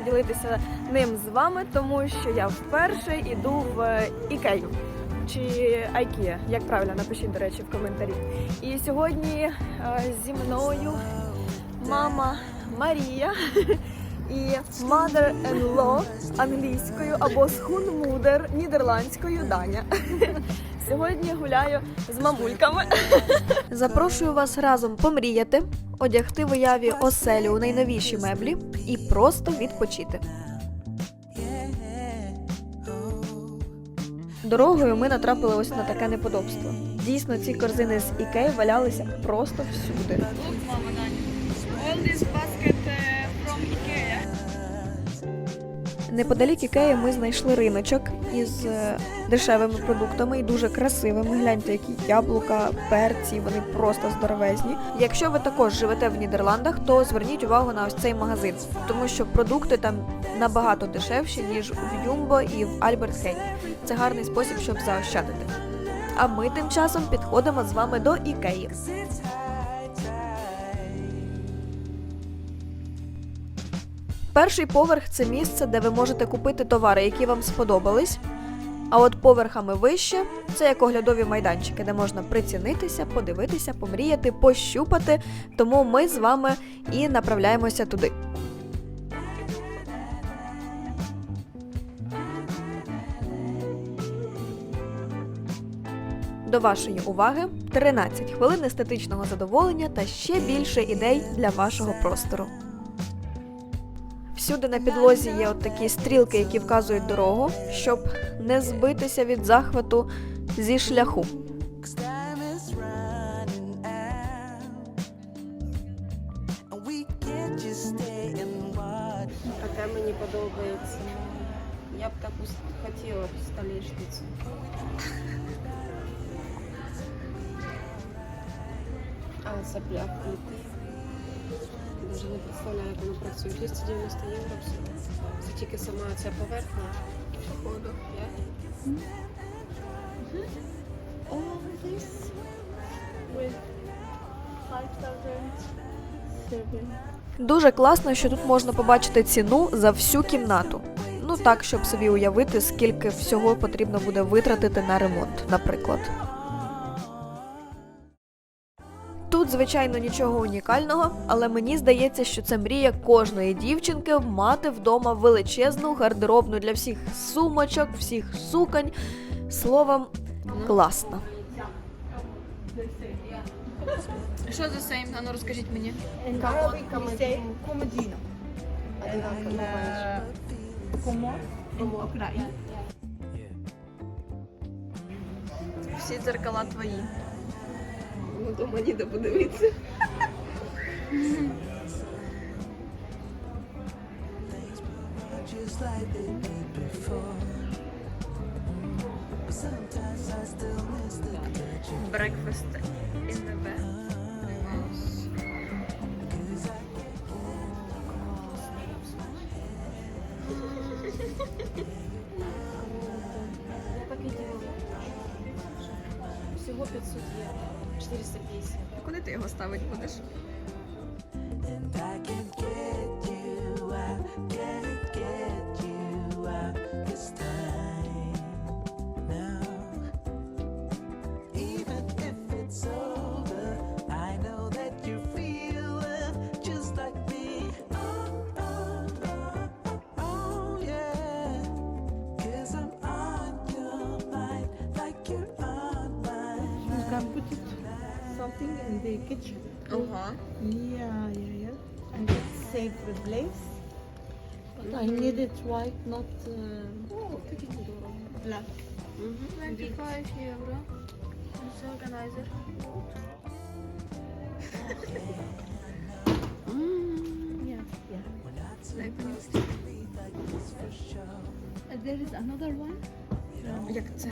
поділитися ним з вами, тому що я вперше йду в Ікею. Чи Айкія, як правильно напишіть, до речі, в коментарі. І сьогодні е, зі мною мама Марія і mother-in-law англійською або схунмудер нідерландською Даня. Сьогодні гуляю з мамульками. Запрошую вас разом помріяти, одягти в уяві оселю у найновіші меблі і просто відпочити. Дорогою ми натрапили ось на таке неподобство. Дійсно, ці корзини з Ікеї валялися просто всюди. This basket Неподалік Ікеї ми знайшли риночок із е, дешевими продуктами і дуже красивими. Гляньте, які яблука, перці, вони просто здоровезні. Якщо ви також живете в Нідерландах, то зверніть увагу на ось цей магазин, тому що продукти там набагато дешевші, ніж в Юмбо і в Альберт Хейн. Це гарний спосіб, щоб заощадити. А ми тим часом підходимо з вами до Ікеї. Перший поверх це місце, де ви можете купити товари, які вам сподобались. А от поверхами вище це як оглядові майданчики, де можна прицінитися, подивитися, помріяти, пощупати. Тому ми з вами і направляємося туди. До вашої уваги 13 хвилин естетичного задоволення та ще більше ідей для вашого простору. Всюди на підлозі є от такі стрілки, які вказують дорогу, щоб не збитися від захвату зі шляху. Таке мені подобається. Я б таку хотіла столішницю. А цепля плити. Даже не представляю, як воно працює. 290 євро. Це тільки сама ця поверхня. Походу, 5. All this with 5,007. Дуже класно, що тут можна побачити ціну за всю кімнату. Ну так, щоб собі уявити, скільки всього потрібно буде витратити на ремонт, наприклад. Тут, звичайно, нічого унікального, але мені здається, що це мрія кожної дівчинки мати вдома величезну гардеробну для всіх сумочок, всіх суконь. Словом, класно. Що за сейм? А ну розкажіть мені. In Arabic we say comodino. And uh, комод in Україні. Всі дзеркала твої. Ну, то мені де подивитися. Breakfast in the bed. Всього 500 євро. 450. Куди ти його ставити будеш? Something in the kitchen. Ага. Yeah, yeah, yeah. And it save the place. But I need it white, not uh, black. 25 євро. Це органайзер. Yeah, yeah. Uh, there is another one. Як це?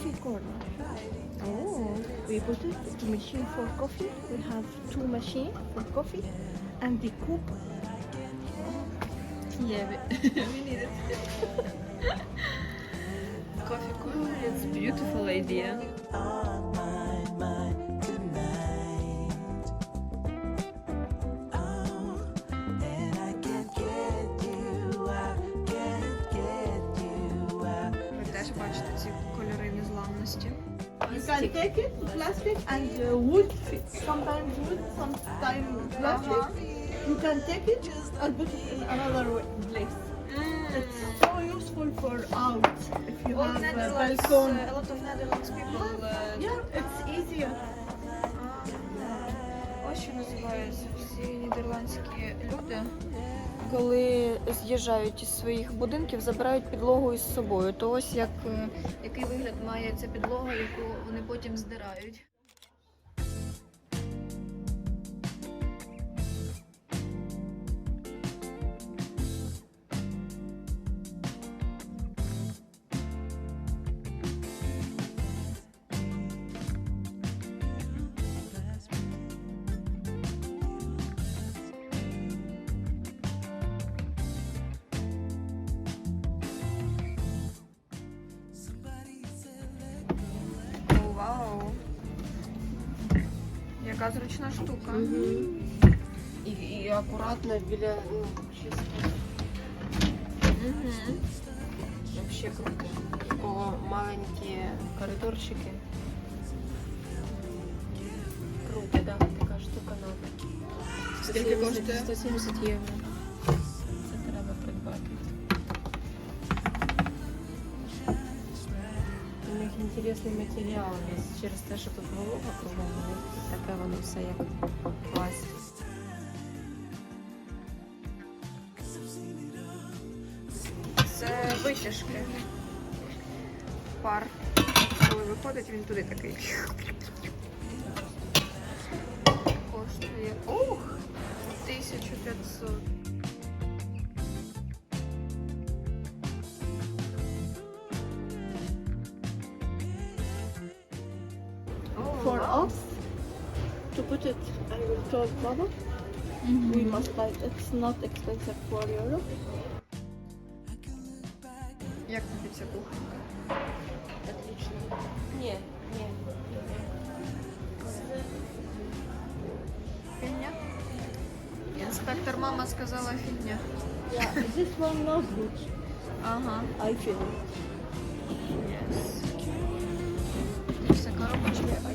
Coffee corner. Oh, we put it to machine for coffee. We have two machine for coffee And the coupe. Yeah, we, we need it. Coffee corner, it's beautiful idea. Take it, plastic and uh, wood. Sometimes wood, sometimes plastic. You can take it and put it in another place. It's so useful for out if you have a balcony. uh, a lot of Netherlands people. uh, Yeah, it's easier. Ось що називаються всі нідерландські люди. Коли з'їжджають із своїх будинків, забирають підлогу із собою. То ось як е, Який вигляд має ця підлога, яку вони потім здирають. Яка зручна штука. І, і акуратно біля ну, чисто. Угу. Вообще круто. Такого маленькі коридорчики. Круто, да, така штука надо. Скільки 170 коштує? 170 євро. Інтересний матеріал. Через те, що тут волога кругом, у таке воно все як пластик. Це витяжки. Пар. Коли виходить, він туди такий. Коштує. Ух! 1500. 12 bottle. Mm-hmm. We must buy it. It's not expensive for Europe. Як тобі ця кухонька? Отлично. Ні, ні. Фігня? Інспектор мама сказала фігня. Yeah, this one not good. Ага. I feel it. Yes. Це коробочка.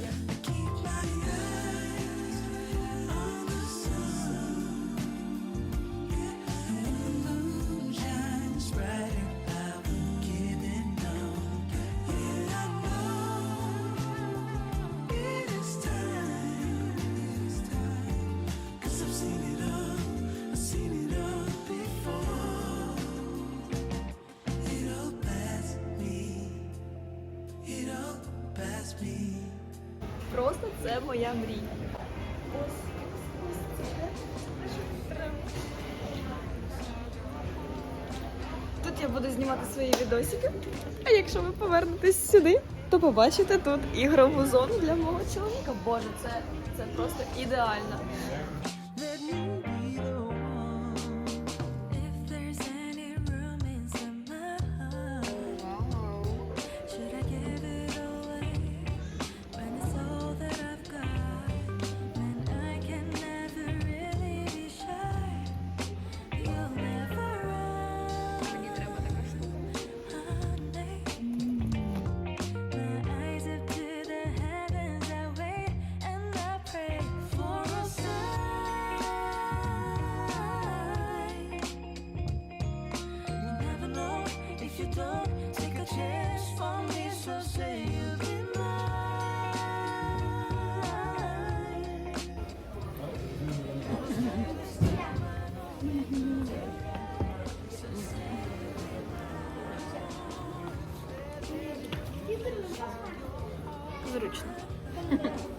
Просто це моя мрія. Тут я буду знімати свої відосики. А якщо ви повернетесь сюди, то побачите тут ігрову зону для мого чоловіка. Боже, це, це просто ідеально. Зручно.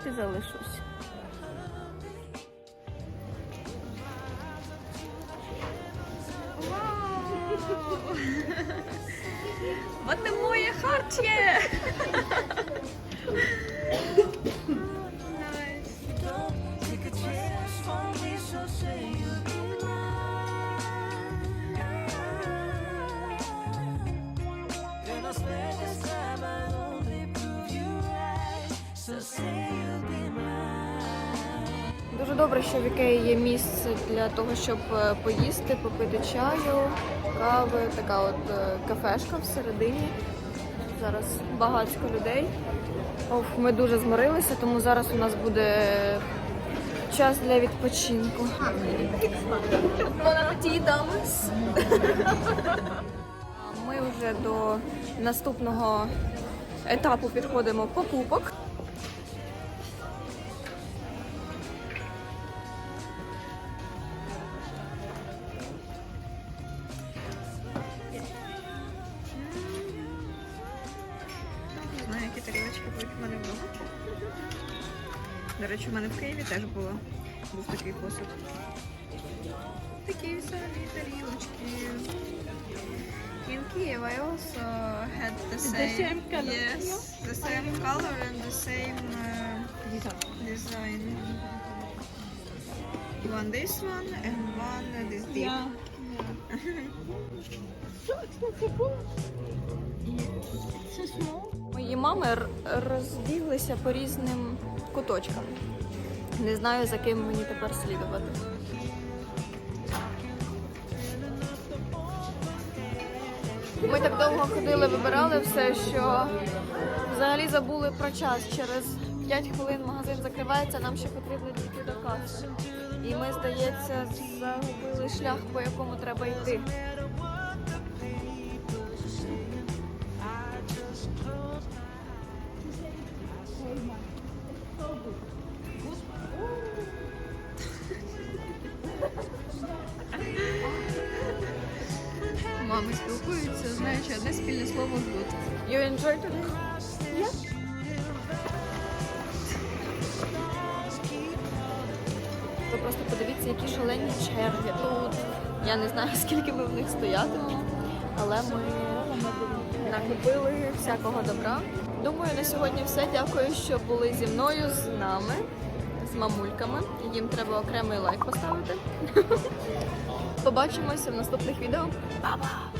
Тут і залишусь. Вау! От моє харчє! Take a chance for me, so say you'll Дуже добре, що в Ікеї є місце для того, щоб е, поїсти, попити чаю, кави, така от е, кафешка всередині. Зараз багатько людей. Оф, ми дуже зморилися, тому зараз у нас буде час для відпочинку. Ми вже до наступного етапу підходимо покупок. Теж було. Був такий посуд. Такі самі тарілочки. In Kiev I also had the same, the same color, Yes, the same color and the same uh, design. One this one and one this deep. Yeah. so expensive. So small. Мої мами розбіглися по різним куточкам. Не знаю, за ким мені тепер слідувати. Ми так довго ходили, вибирали все, що взагалі забули про час. Через 5 хвилин магазин закривається, нам ще потрібно дійти до каси. І ми, здається, загубили шлях, по якому треба йти. Мами спілкуються, знаючи одне спільне слово good. You enjoyed it? Yeah. Ви просто подивіться, які шалені черги тут. Я не знаю, скільки ми в них стоятимемо, але ми накупили всякого добра. Думаю, на сьогодні все. Дякую, що були зі мною, з нами, з мамульками. Їм треба окремий лайк поставити. Побачимося в наступних відео. Па-па!